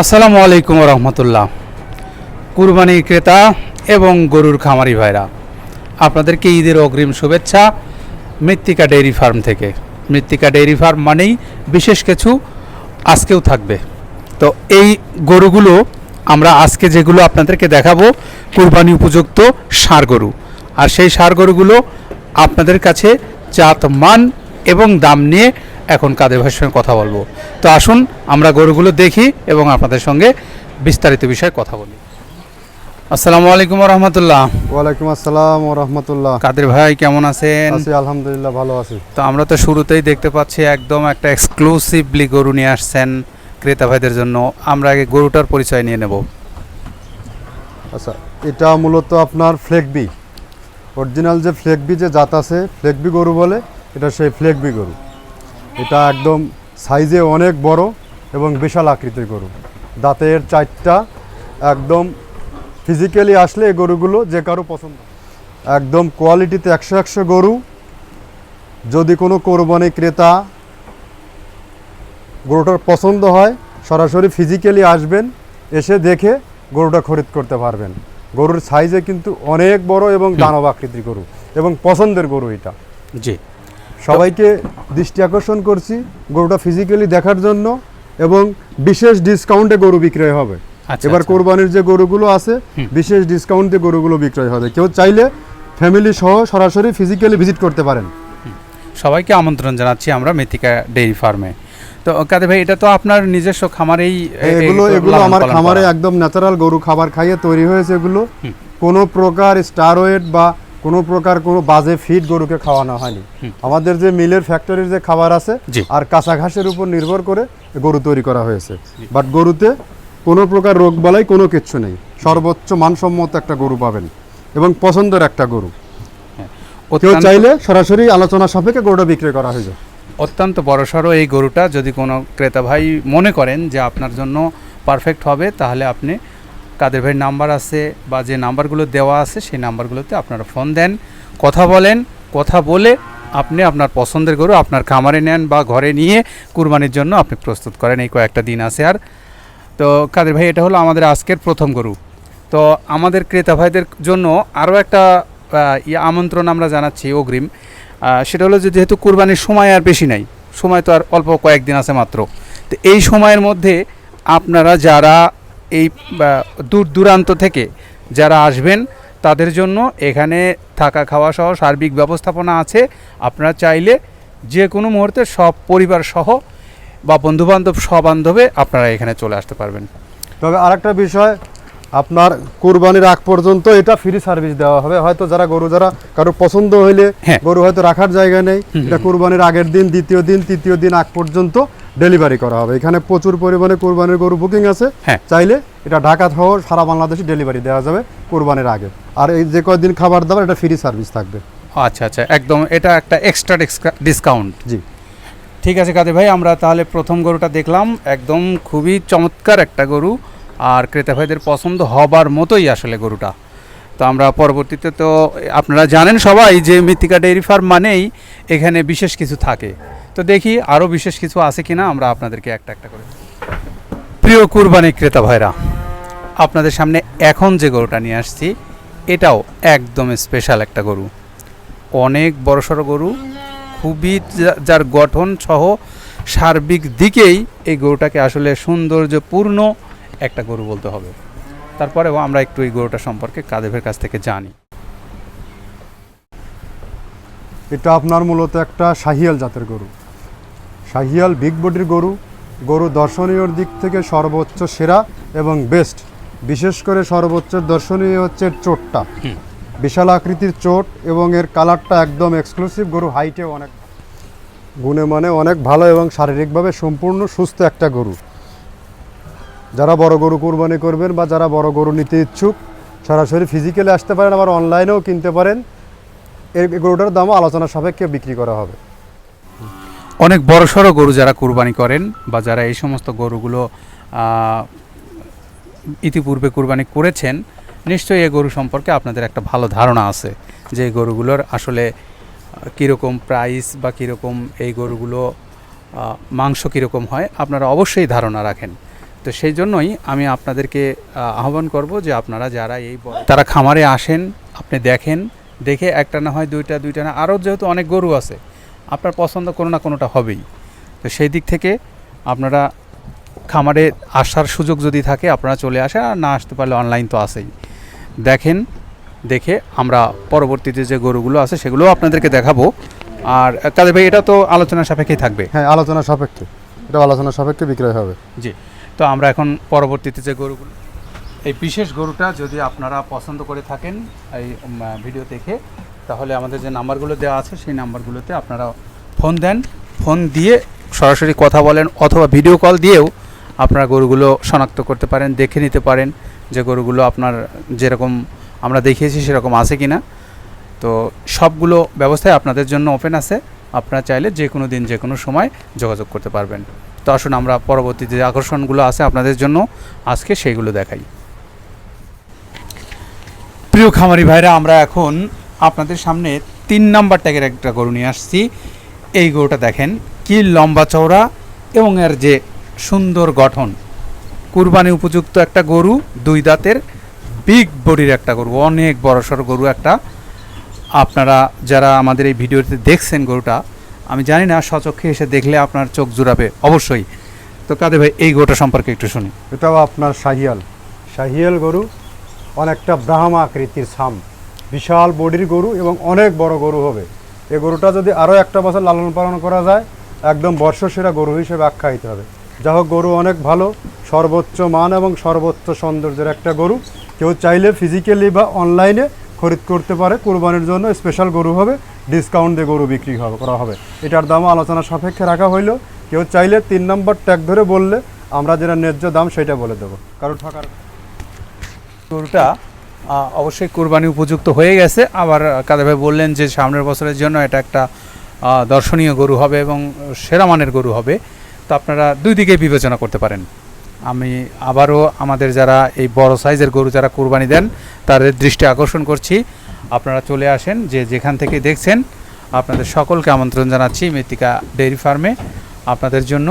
আসসালামু আলাইকুম রহমতুল্লাহ। কুরবানি ক্রেতা এবং গরুর খামারি ভাইরা, আপনাদেরকে ঈদের অগ্রিম শুভেচ্ছা মৃত্তিকা ডেইরি ফার্ম থেকে। মৃত্তিকা ডেইরি ফার্ম মানেই বিশেষ কিছু আজকেও থাকবে। তো এই গরুগুলো আমরা আজকে যেগুলো আপনাদেরকে দেখাবো, কুরবানি উপযুক্ত ষাঁড় গরু। আর সেই সার গরুগুলো আপনাদের কাছে জাত মান এবং দাম নিয়ে এখন কাদের ভাইয়ের সঙ্গে কথা বলব? তো আসুন আমরা গরুগুলো দেখি এবং আপনাদের সঙ্গে বিস্তারিত বিষয়ে কথা বলি। আসসালামু আলাইকুম রহমতুল্লাহ ওয়ালাইকুম আসসালাম রহমতুল্লাহ কাদের ভাই কেমন আছেন? আছি আলহামদুলিল্লাহ ভালো আছি। তো আমরা তো শুরুতেই দেখতে পাচ্ছি একদম একটা এক্সক্লুসিভলি গরু নিয়ে আসছেন ক্রেতা ভাইদের জন্য। আমরা আগে গরুটার পরিচয় নিয়ে নেব। আচ্ছা এটা মূলত আপনার ফ্লেকবি। অরিজিনাল যে ফ্লেকবি যে জাত আছে ফ্লেকবি গরু বলে এটা সেই ফ্লেকবি গরু। এটা একদম সাইজে অনেক বড় এবং বিশাল আকৃতির গরু। দাঁতের চারটা একদম ফিজিক্যালি আসলে এই গরুগুলো যে কারও পছন্দ একদম কোয়ালিটিতে একশো একশো গরু। যদি কোনো কোরবানি ক্রেতা গরুটার পছন্দ হয় সরাসরি ফিজিক্যালি আসবেন এসে দেখে গরুটা খরিদ করতে পারবেন। গরুর সাইজে কিন্তু অনেক বড় এবং দানব আকৃতির গরু এবং পছন্দের গরু এটা। জি। সবাইকে দৃষ্টি আকর্ষণ করছি গরুটা ফিজিক্যালি দেখার জন্য এবং বিশেষ ডিসকাউন্টে গরু বিক্রয় হবে। আচ্ছা এবার আচ্ছা। কোরবানির যে গরুগুলো আছে বিশেষ ডিসকাউন্টে গরুগুলো বিক্রয় হবে। কেউ চাইলে ফ্যামিলি সহ সরাসরি ফিজিক্যালি ভিজিট করতে পারেন। সবাইকে আমন্ত্রণ জানাচ্ছি আমরা মেথিকা ডেইরি ফার্মে। তো কাদের ভাই এটা তো আপনার নিজস্ব খামারেই এগুলো এগুলো আমার খামারে একদম ন্যাচারাল গরু খাবার খাইয়ে তৈরি হয়েছে এগুলো। কোনো প্রকার স্টারয়েড বা কোনো প্রকার কোনো বাজে ফিড গরুকে খাওয়ানো হয়নি। আমাদের যে মিলের ফ্যাক্টরির যে খাবার আছে আর কাঁচা ঘাসের উপর নির্ভর করে গরু তৈরি করা হয়েছে। বাট গরুতে কোনো প্রকার রোগ বালাই কোনো কিচ্ছু নেই। সর্বোচ্চ মানসম্মত একটা গরু পাবেন এবং পছন্দের একটা গরু। কেউ চাইলে সরাসরি আলোচনা সাপেক্ষে গরুটা বিক্রি করা হয়ে যায়। অত্যন্ত বড়সড় এই গরুটা যদি কোনো ক্রেতা ভাই মনে করেন যে আপনার জন্য পারফেক্ট হবে তাহলে আপনি কাদের ভাইয়ের নাম্বার আছে বা যে নাম্বারগুলো দেওয়া আছে, সেই নাম্বারগুলোতে আপনারা ফোন দেন, কথা বলেন, কথা বলে আপনি আপনার পছন্দের গরু আপনার খামারে নেন বা ঘরে নিয়ে কুরবানির জন্য আপনি প্রস্তুত করেন, এই কয়েকটা দিন আছে আর। তো কাদের ভাই, এটা হলো আমাদের আজকের প্রথম গরু। তো আমাদের ক্রেতা ভাইদের জন্য আরও একটা আমন্ত্রণ আমরা জানাচ্ছি অগ্রিম। সেটা হলো যে যেহেতু কুরবানির সময় আর বেশি নাই, সময় তো আর অল্প কয়েকদিন আছে মাত্র। তো এই সময়ের মধ্যে আপনারা যারা এই দূর দূরান্ত থেকে যারা আসবেন তাদের জন্য এখানে থাকা খাওয়া সহ সার্বিক ব্যবস্থাপনা আছে। আপনারা চাইলে যে কোনো মুহূর্তে সব পরিবার সহ বা বন্ধুবান্ধব সবান্ধবে আপনারা এখানে চলে আসতে পারবেন। তবে আরেকটা বিষয় আপনার কুরবানির আগ পর্যন্ত এটা ফ্রি সার্ভিস দেওয়া হবে। হয়তো যারা গরু যারা কারও পছন্দ হইলে হ্যাঁ। গরু হয়তো রাখার জায়গা নেই। এটা কুরবানির আগের দিন দ্বিতীয় দিন তৃতীয় দিন আগ পর্যন্ত ডেলিভারি করা হবে। এখানে প্রচুর পরিমাণে কুরবানির গরু বুকিং আছে। হ্যাঁ। চাইলে এটা ঢাকা সহ সারা বাংলাদেশে ডেলিভারি দেওয়া যাবে কুরবানির আগে। আর এই যে কয়দিন খাবার দাবার এটা ফ্রি সার্ভিস থাকবে। আচ্ছা আচ্ছা। একদম এটা একটা এক্সট্রা ডিসকাউন্ট জি। ঠিক আছে কাদের ভাই আমরা তাহলে প্রথম গরুটা দেখলাম। একদম খুবই চমৎকার একটা গরু। আর ক্রেতা ভাইদের পছন্দ হবার মতোই আসলে গরুটা। তো আমরা পরবর্তীতে তো আপনারা জানেন সবাই যে মৃত্তিকা ডেইরি ফার্ম মানেই এখানে বিশেষ কিছু থাকে। তো দেখি আরও বিশেষ কিছু আছে কি না আমরা আপনাদেরকে একটা একটা করে। প্রিয় কুরবানি ক্রেতা ভাইরা, আপনাদের সামনে এখন যে গরুটা নিয়ে আসছি, এটাও একদম স্পেশাল একটা গরু। অনেক বড়সড় গরু, খুবই যার গঠন সহ সার্বিক দিকেই এই গরুটাকে আসলে সৌন্দর্যপূর্ণ একটা গরু বলতে হবে। তারপরেও আমরা একটু এই গরুটা সম্পর্কে কাদেভের কাছ থেকে জানি। এটা আপনার মূলত একটা শাহিয়াল জাতের গরু। শাহিয়াল বিগ বডির গরু। গরু দর্শনীয়র দিক থেকে সর্বোচ্চ সেরা এবং বেস্ট বিশেষ করে সর্বোচ্চ দর্শনীয় হচ্ছে চোটটা। বিশাল আকৃতির চোট এবং এর কালারটা একদম এক্সক্লুসিভ গরু হাইটে অনেক গুণে মানে অনেক ভালো এবং শারীরিকভাবে সম্পূর্ণ সুস্থ একটা গরু। যারা বড় গরু কোরবানি করবেন বা যারা বড় গরু নিতে ইচ্ছুক সরাসরি ফিজিক্যালি আসতে পারেন আবার অনলাইনেও কিনতে পারেন। এই গরুটার দামও আলোচনা সাপেক্ষে বিক্রি করা হবে। অনেক বড় সড়ো গরু যারা কুরবানি করেন বা যারা এই সমস্ত গরুগুলো ইতিপূর্বে কুরবানি করেছেন, নিশ্চয়ই এই গরু সম্পর্কে আপনাদের একটা ভালো ধারণা আছে যে এই গরুগুলোর আসলে, কীরকম প্রাইস বা কীরকম এই গরুগুলো মাংস কীরকম হয় আপনারা অবশ্যই ধারণা রাখেন। তো সেই জন্যই আমি আপনাদেরকে আহ্বান করব যে আপনারা যারা এই তারা খামারে আসেন, আপনি দেখেন, দেখে একটা না হয় দুইটা দুইটা না, আরও যেহেতু অনেক গরু আছে আপনার পছন্দ কোনো না কোনোটা হবেই। তো সেই দিক থেকে আপনারা খামারে আসার সুযোগ যদি থাকে আপনারা চলে আসেন আর না আসতে পারলে অনলাইন তো আসেই দেখেন দেখে আমরা পরবর্তীতে যে গরুগুলো আছে সেগুলোও আপনাদেরকে দেখাবো। আর কাদের ভাই এটা তো আলোচনা সাপেক্ষেই থাকবে? হ্যাঁ আলোচনা সাপেক্ষে। এটা আলোচনা সাপেক্ষে বিক্রয় হবে। জি তো আমরা এখন পরবর্তীতে যে গরুগুলো এই বিশেষ গরুটা যদি আপনারা পছন্দ করে থাকেন এই ভিডিও দেখে তাহলে আমাদের যে নাম্বারগুলো দেওয়া আছে, সেই নাম্বারগুলোতে আপনারা ফোন দেন। ফোন দিয়ে সরাসরি কথা বলেন অথবা ভিডিও কল দিয়েও আপনারা গরুগুলো শনাক্ত করতে পারেন, দেখে নিতে পারেন যে গরুগুলো আপনার যেরকম আমরা দেখিয়েছি সেরকম আছে কি না তো সবগুলো ব্যবস্থায় আপনাদের জন্য ওপেন আছে। আপনারা চাইলে যে কোনো দিন, যে কোনো সময় যোগাযোগ করতে পারবেন। তো আসুন আমরা পরবর্তীতে যে আকর্ষণগুলো আছে আপনাদের জন্য আজকে সেইগুলো দেখাই। প্রিয় খামারি ভাইরা, আমরা এখন আপনাদের সামনে তিন নাম্বার ট্যাগের একটা গরু নিয়ে আসছি। এই গরুটা দেখেন, কি লম্বা চওড়া এবং এর যে সুন্দর গঠন। কুরবানি উপযুক্ত একটা গরু, দুই দাঁতের বিগ বডির একটা গরু, অনেক বড়সড় গরু একটা। আপনারা যারা আমাদের এই ভিডিওতে দেখছেন গরুটা, আমি জানি না সচক্ষে এসে দেখলে আপনার চোখ জুড়াবে, অবশ্যই। তো কাদের ভাই, এই গরুটা সম্পর্কে একটু শুনি। এটাও আপনার শাহিয়াল। শাহিয়াল গরু অনেকটা ব্রাহ্মা আকৃতির সাম বিশাল বডির গরু এবং অনেক বড় গরু হবে। এই গরুটা যদি আরও একটা বছর লালন পালন করা যায়, একদম বর্ষসেরা গরু হিসেবে আখ্যায়িত হবে। যা হোক, গরু অনেক ভালো, সর্বোচ্চ মান এবং সর্বোচ্চ সৌন্দর্যের একটা গরু। কেউ চাইলে ফিজিক্যালি বা অনলাইনে খরিদ করতে পারে। কোরবানির জন্য স্পেশাল গরু হবে ডিসকাউন্ট দিয়ে গরু বিক্রি করা হবে। এটার দামও আলোচনা সাপেক্ষে রাখা হইল। কেউ চাইলে তিন নম্বর ট্যাগ ধরে বললে আমরা যেটা ন্যায্য দাম সেটা বলে দেবো। কারণ ঠকার গরুটা অবশ্যই কোরবানি উপযুক্ত হয়ে গেছে। আবার কাদের ভাই বললেন যে সামনের বছরের জন্য এটা একটা দর্শনীয় গরু হবে এবং সেরা মানের গরু হবে। তো আপনারা দুই দিকে বিবেচনা করতে পারেন। আমি আবারও আমাদের যারা এই বড় সাইজের গরু যারা কোরবানি দেন, তাদের দৃষ্টি আকর্ষণ করছি। আপনারা চলে আসেন, যে যেখান থেকে দেখছেন, আপনাদের সকলকে আমন্ত্রণ জানাচ্ছি মৃত্তিকা ডেয়ারি ফার্মে। আপনাদের জন্য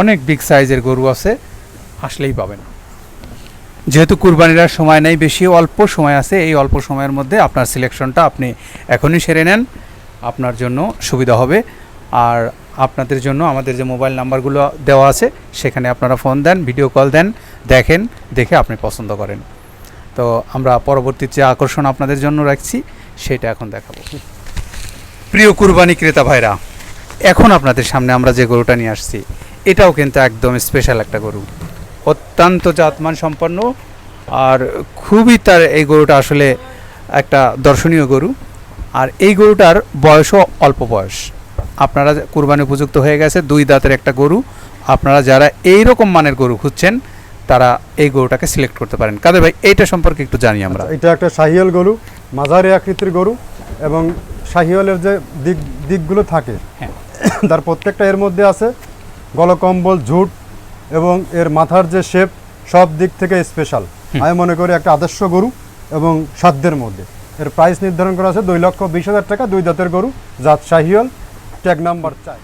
অনেক বিগ সাইজের গরু আছে, আসলেই পাবেন। যেহেতু কুরবানির আর সময় নেই, বেশি অল্প সময় আছে, এই অল্প সময়ের মধ্যে আপনার সিলেকশনটা আপনি এখনই সেরে নেন। আপনার জন্য সুবিধা হবে। আর আপনাদের জন্য আমাদের যে মোবাইল নাম্বারগুলো দেওয়া আছে, সেখানে আপনারা ফোন দেন ভিডিও কল দেন, দেখেন, দেখে আপনি পছন্দ করেন। তো আমরা পরবর্তী যে আকর্ষণ আপনাদের জন্য রাখছি, সেটা এখন দেখাবো। প্রিয় কুরবানি ক্রেতা ভাইরা, এখন আপনাদের সামনে আমরা যে গরুটা নিয়ে আসছি, এটাও কিন্তু একদম স্পেশাল একটা গরু। অত্যন্ত জাতমান সম্পন্ন আর খুবই তার এই গরুটা আসলে একটা দর্শনীয় গরু। আর এই গরুটার বয়সও অল্প বয়স। আপনারা কুরবানি উপযুক্ত হয়ে গেছে দুই দাঁতের একটা গরু। আপনারা যারা এই রকম মানের গরু খুঁজছেন তারা এই গরুটাকে সিলেক্ট করতে পারেন। কাদের ভাই এইটা সম্পর্কে একটু জানি আমরা। এটা একটা শাহিয়াল গরু মাঝারি আকৃতির গরু এবং শাহিয়ালের যে দিক দিকগুলো থাকে হ্যাঁ। তার প্রত্যেকটা এর মধ্যে আছে গলকম্বল ঝুট এবং এর মাথার যে শেপ সব দিক থেকে স্পেশাল আমি মনে করি একটা আদর্শ গরু এবং সাধ্যের মধ্যে। এর প্রাইস নির্ধারণ করা আছে দুই লক্ষ বিশ হাজার টাকা দুই দাঁতের গরু জাত শাহিয়াল ট্যাগ নাম্বার চাই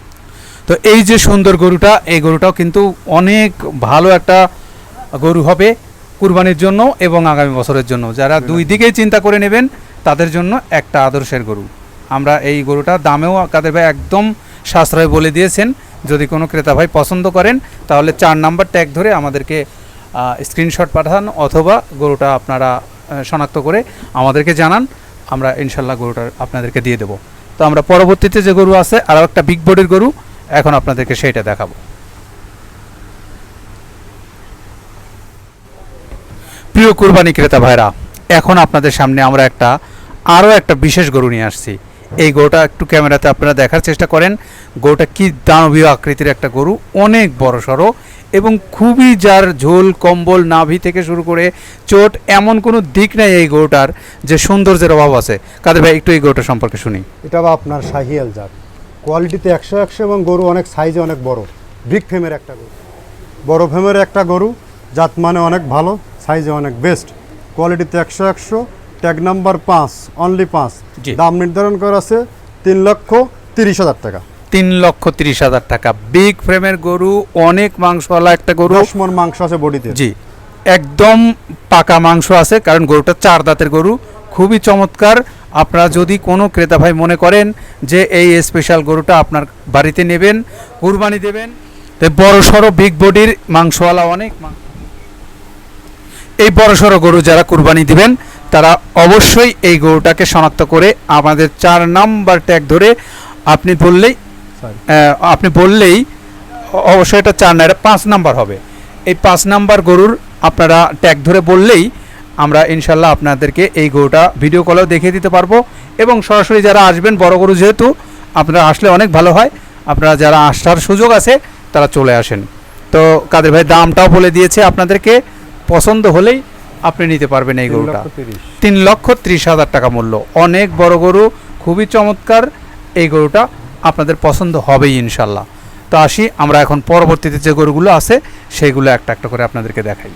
তো এই যে সুন্দর গরুটা এই গরুটাও কিন্তু অনেক ভালো একটা গরু হবে কুরবানির জন্য এবং আগামী বছরের জন্য। যারা দুই দিকেই চিন্তা করে নেবেন তাদের জন্য একটা আদর্শের গরু। আমরা এই গরুটা দামেও কাদের ভাই একদম সাশ্রয় বলে দিয়েছেন। যদি কোনো ক্রেতা ভাই পছন্দ করেন, তাহলে চার নাম্বার ট্যাগ ধরে আমাদেরকে স্ক্রিনশট পাঠান অথবা গরুটা আপনারা শনাক্ত করে আমাদেরকে জানান, আমরা ইনশাল্লাহ গরুটা আপনাদেরকে দিয়ে দেবো। তো আমরা পরবর্তীতে যে গরু আছে, আরও একটা বিগ বডির গরু, এখন আপনাদেরকে সেইটা দেখাবো। প্রিয় কুরবানি ক্রেতা ভাইরা, এখন আপনাদের সামনে আমরা একটা, আরও একটা বিশেষ গরু নিয়ে আসছি। এই গরুটা একটু ক্যামেরাতে আপনারা দেখার চেষ্টা করেন। গরুটা কি দানবীয় আকৃতির একটা গরু অনেক বড় সড়ো এবং খুবই যার ঝোল কম্বল নাভি থেকে শুরু করে চোট এমন কোনো দিক নেই এই গরুটার যে সৌন্দর্যের অভাব আছে। কাদের ভাই একটু এই গরুটা সম্পর্কে শুনি। এটা বা আপনার শাহিয়াল জাত কোয়ালিটিতে একশো একশো এবং গরু অনেক সাইজে অনেক বড়। বিগ ফেমের একটা গরু। বড় ফেমের একটা গরু জাত মানে অনেক ভালো সাইজে অনেক বেস্ট। কোয়ালিটিতে একশো একশো ট্যাগ নাম্বার পাঁচ অনলি পাঁচ। জি। দাম নির্ধারণ করা আছে তিন লক্ষ তিরিশ হাজার টাকা। তিন লক্ষ তিরিশ হাজার টাকা। বিগ ফ্রেমের গরু অনেক মাংসওয়ালা একটা গরু। মন মাংস আছে বডিতে। জি একদম পাকা মাংস আছে কারণ গরুটা চার দাঁতের গরু। খুবই চমৎকার। আপনারা যদি কোনো ক্রেতা ভাই মনে করেন যে এই স্পেশাল গরুটা আপনার বাড়িতে নেবেন কুরবানি দেবেন তো বড় সড়ো বিগ বডির মাংসওয়ালা অনেক এই বড় সড়ো গরু যারা কুরবানি দিবেন তারা অবশ্যই এই গরুটাকে শনাক্ত করে আমাদের চার নাম্বার ট্যাগ ধরে আপনি বললেই আপনি বললেই অবশ্যই এটা চার না এটা পাঁচ নাম্বার হবে। এই পাঁচ নাম্বার গরুর আপনারা ট্যাগ ধরে বললেই আমরা ইনশাল্লাহ আপনাদেরকে এই গরুটা ভিডিও কলেও দেখিয়ে দিতে পারব। এবং সরাসরি যারা আসবেন বড় গরু যেহেতু আপনারা আসলে অনেক ভালো হয়। আপনারা যারা আসার সুযোগ আছে তারা চলে আসেন। তো কাদের ভাই দামটাও বলে দিয়েছে আপনাদেরকে পছন্দ হলেই আপনি নিতে পারবেন এই গরুটা। তিন লক্ষ ত্রিশ হাজার টাকা মূল্য। অনেক বড় গরু খুবই চমৎকার এই গরুটা। আপনাদের পছন্দ হবেই ইনশাল্লাহ। তো আসি, আমরা এখন পরবর্তীতে যে গরুগুলো আছে সেইগুলো একটা একটা করে আপনাদেরকে দেখাই।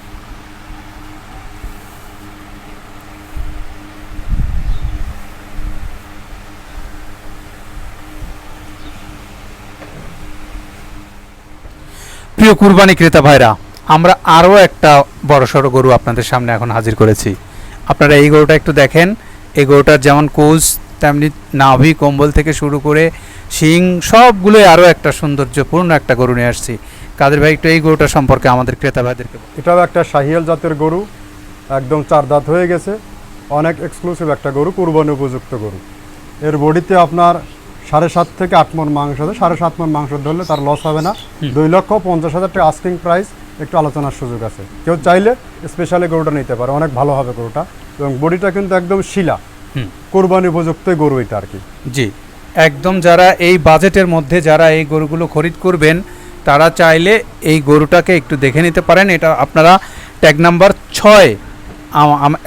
প্রিয় কুরবানি ক্রেতা ভাইরা, আমরা আরও একটা বড়সড় গরু আপনাদের সামনে এখন হাজির করেছি। আপনারা এই গরুটা একটু দেখেন, এই গরুটার যেমন কোচ তেমনি নাভি কম্বল থেকে শুরু করে শিং সবগুলোই আরও একটা সৌন্দর্যপূর্ণ একটা গরু নিয়ে আসছি। কাদের ভাই একটু এই গরুটা সম্পর্কে আমাদের ক্রেতা ভাইদেরকে এটাও একটা শাহিয়াল জাতের গরু একদম চার দাঁত হয়ে গেছে। অনেক এক্সক্লুসিভ একটা গরু কুরবানি উপযুক্ত গরু। এর বডিতে আপনার সাড়ে সাত থেকে আট মন মাংস সাড়ে সাত মন মাংস ধরলে তার লস হবে না। দুই লক্ষ পঞ্চাশ হাজার টাকা আস্কিং প্রাইস একটু আলোচনার সুযোগ আছে। কেউ চাইলে স্পেশালি গরুটা নিতে পারে অনেক ভালো হবে গরুটা। এবং বডিটা কিন্তু একদম শিলা। কোরবানি উপযুক্ত গরু এটা আর কি। জি। একদম যারা এই বাজেটের মধ্যে যারা এই গরুগুলো খরিদ করবেন, তারা চাইলে এই গরুটাকে একটু দেখে নিতে পারেন। এটা আপনারা ট্যাগ নাম্বার ছয়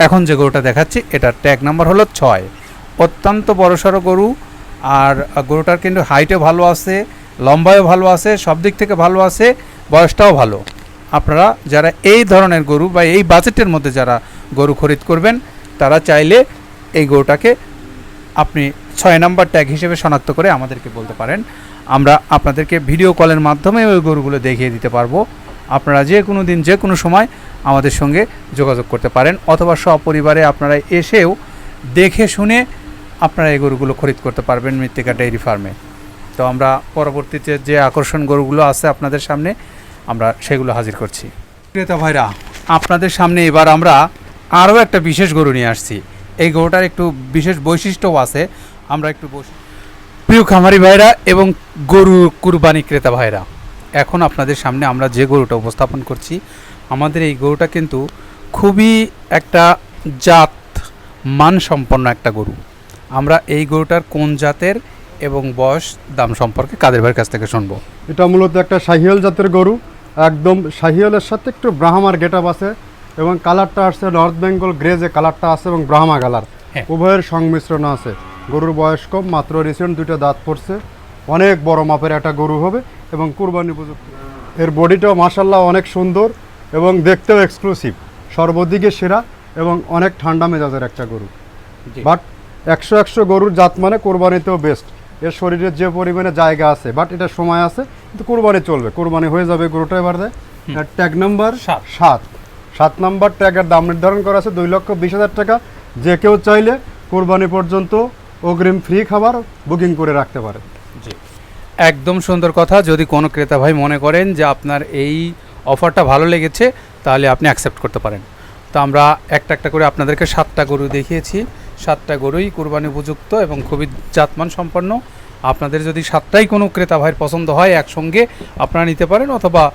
এখন যে গরুটা দেখাচ্ছি, এটার ট্যাগ নাম্বার হলো ছয়। অত্যন্ত বড়সড় গরু, আর গরুটার কিন্তু হাইটে ভালো আছে লম্বায়ও ভালো আছে, সব দিক থেকে ভালো আছে, বয়সটাও ভালো। আপনারা যারা এই ধরনের গরু বা এই বাজেটের মধ্যে যারা গরু খরিদ করবেন, তারা চাইলে এই গরুটাকে আপনি ছয় নাম্বার ট্যাগ হিসেবে শনাক্ত করে আমাদেরকে বলতে পারেন। আমরা আপনাদেরকে ভিডিও কলের মাধ্যমে ওই গরুগুলো দেখিয়ে দিতে পারব। আপনারা যে কোনো দিন, যে কোনো সময় আমাদের সঙ্গে যোগাযোগ করতে পারেন অথবা সপরিবারে আপনারা এসেও দেখে শুনে আপনারা এই গরুগুলো খরিদ করতে পারবেন মৃত্তিকা ডেইরি ফার্মে। তো আমরা পরবর্তীতে যে আকর্ষণ গরুগুলো আছে আপনাদের সামনে, আমরা সেগুলো হাজির করছি। ক্রেতা ভাইরা, আপনাদের সামনে এবার আমরা আরও একটা বিশেষ গরু নিয়ে আসছি। এই গরুটার একটু বিশেষ বৈশিষ্ট্যও আছে। আমরা একটু বসি প্রিয় খামারি ভাইরা এবং গরু কুরবানি ক্রেতা ভাইরা এখন আপনাদের সামনে আমরা যে গরুটা উপস্থাপন করছি আমাদের এই গরুটা কিন্তু খুবই একটা জাত মানসম্পন্ন একটা গরু। আমরা এই গরুটার কোন জাতের এবং বয়স দাম সম্পর্কে কাদের ভাইয়ের কাছ থেকে শুনব? এটা মূলত একটা শাহিয়াল জাতের গরু। একদম শাহিয়ালের সাথে একটু ব্রাহ্মার গেট আছে। এবং কালারটা আসছে নর্থ বেঙ্গল গ্রে যে কালারটা আছে এবং ব্রাহ্মা কালার। উভয়ের সংমিশ্রণ আছে। গরুর বয়স কম মাত্র রিসেন্ট দুইটা দাঁত পড়ছে। অনেক বড় মাপের একটা গরু হবে এবং কুরবানি উপযুক্ত। এর বডিটাও মাসাল্লাহ অনেক সুন্দর এবং দেখতেও এক্সক্লুসিভ সর্বদিকে সেরা এবং অনেক ঠান্ডা মেজাজের একটা গরু। বাট একশো একশো গরুর জাত মানে কোরবানিতেও বেস্ট এর শরীরের যে পরিমাণে জায়গা আছে বাট এটা সময় আছে কিন্তু কোরবানি চলবে। কোরবানি হয়ে যাবে গরুটা এবার দেয় ট্যাগ নাম্বার সাত। সাত নাম্বার ট্যাগের দাম নির্ধারণ করা আছে দুই লক্ষ বিশ হাজার টাকা। যে কেউ চাইলে কোরবানি পর্যন্ত অগ্রিম ফ্রি খাবার বুকিং করে রাখতে পারে। জি। একদম সুন্দর কথা। যদি কোনো ক্রেতা ভাই মনে করেন যে আপনার এই অফারটা ভালো লেগেছে, তাহলে আপনি অ্যাকসেপ্ট করতে পারেন। তো আমরা একটা একটা করে আপনাদেরকে সাতটা গরু দেখিয়েছি। সাতটা গরুই কুরবানি উপযুক্ত এবং খুবই জাতমান সম্পন্ন। আপনাদের যদি সাতটাই কোনো ক্রেতা ভাইয়ের পছন্দ হয় একসঙ্গে আপনারা নিতে পারেন অথবা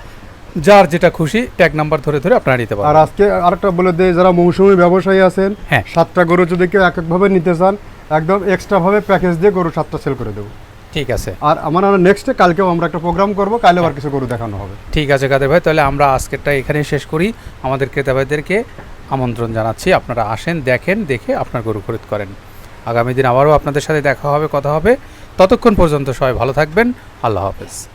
যার যেটা খুশি ট্যাগ নাম্বার ধরে ধরে আপনারা নিতে পারেন আর আজকে আরেকটা বলে দিই যারা মৌসুমি ব্যবসায়ী আছেন হ্যাঁ। সাতটা গরু যদি কেউ এক একভাবে নিতে চান একদম এক্সট্রাভাবে প্যাকেজ দিয়ে গরু সাতটা সেল করে দেবো। ঠিক আছে। আর আমার নেক্সটে কালকেও আমরা একটা প্রোগ্রাম করব কালে আবার কিছু গরু দেখানো হবে। ঠিক আছে কাদের ভাই তাহলে আমরা আজকেরটা এখানে শেষ করি। আমাদের ক্রেতা ভাইদেরকে আমন্ত্রণ জানাচ্ছি আপনারা আসেন দেখেন দেখে আপনার গরু খরিদ করেন। আগামী দিন আবারও আপনাদের সাথে দেখা হবে কথা হবে। ততক্ষণ পর্যন্ত সবাই ভালো থাকবেন আল্লাহ হাফেজ।